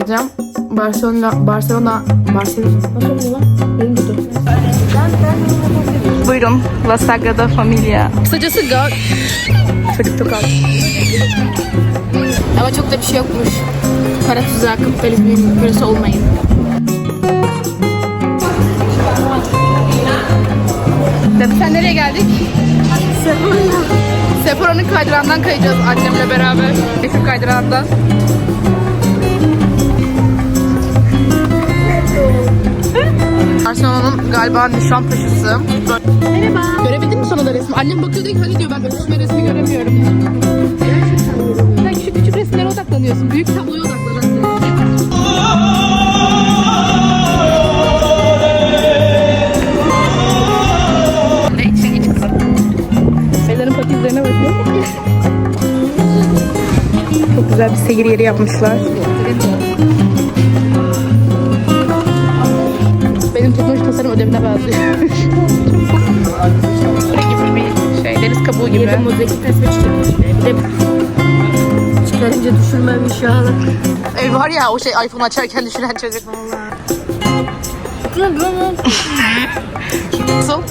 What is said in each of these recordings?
Gideceğim. Barcelona, Barcelona, Barcelona. Nasıl oluyor lan? Benim de dur. Buyurun. La Sagrada Familia. Kısacası Gal... Çocuk tokat. Ama çok da bir şey yokmuş. Para tuzağı, kapitalizmin kölesi olmayın. Tabii sen nereye geldik? Sephora'nın kaydırağından kayacağız annemle beraber. Meşhur kaydırağından. Galiba Nişantaşı'sı. Merhaba. Görebildin mi sana da resmi? Annem bakıyor diyor ki hani diyor ben üstüme resmi göremiyorum. Sen küçük küçük resimlere odaklanıyorsun. Büyük tabloya odaklanacaksın. Ne için iç kızım? Ellerin patizlerine bakıyor. Çok güzel bir seyir yeri yapmışlar. Ödevine benziyor. Böyle gibi bir şey, deniz kabuğu gibi. Yedi mozaik resmi çıkıyor. Bir de çıkarınca düşürmemiş ya. Ev var ya o şey iPhone açarken düşüren çocuk. Nasıl?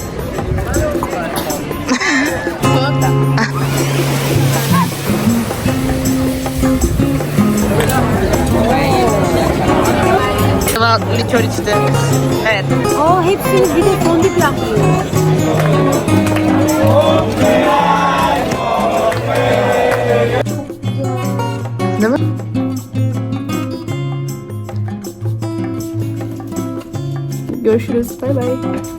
Eva likör içti. Evet. Aa hepsini bir de fondip yapıyor. Değil mi? Görüşürüz. Bay bay.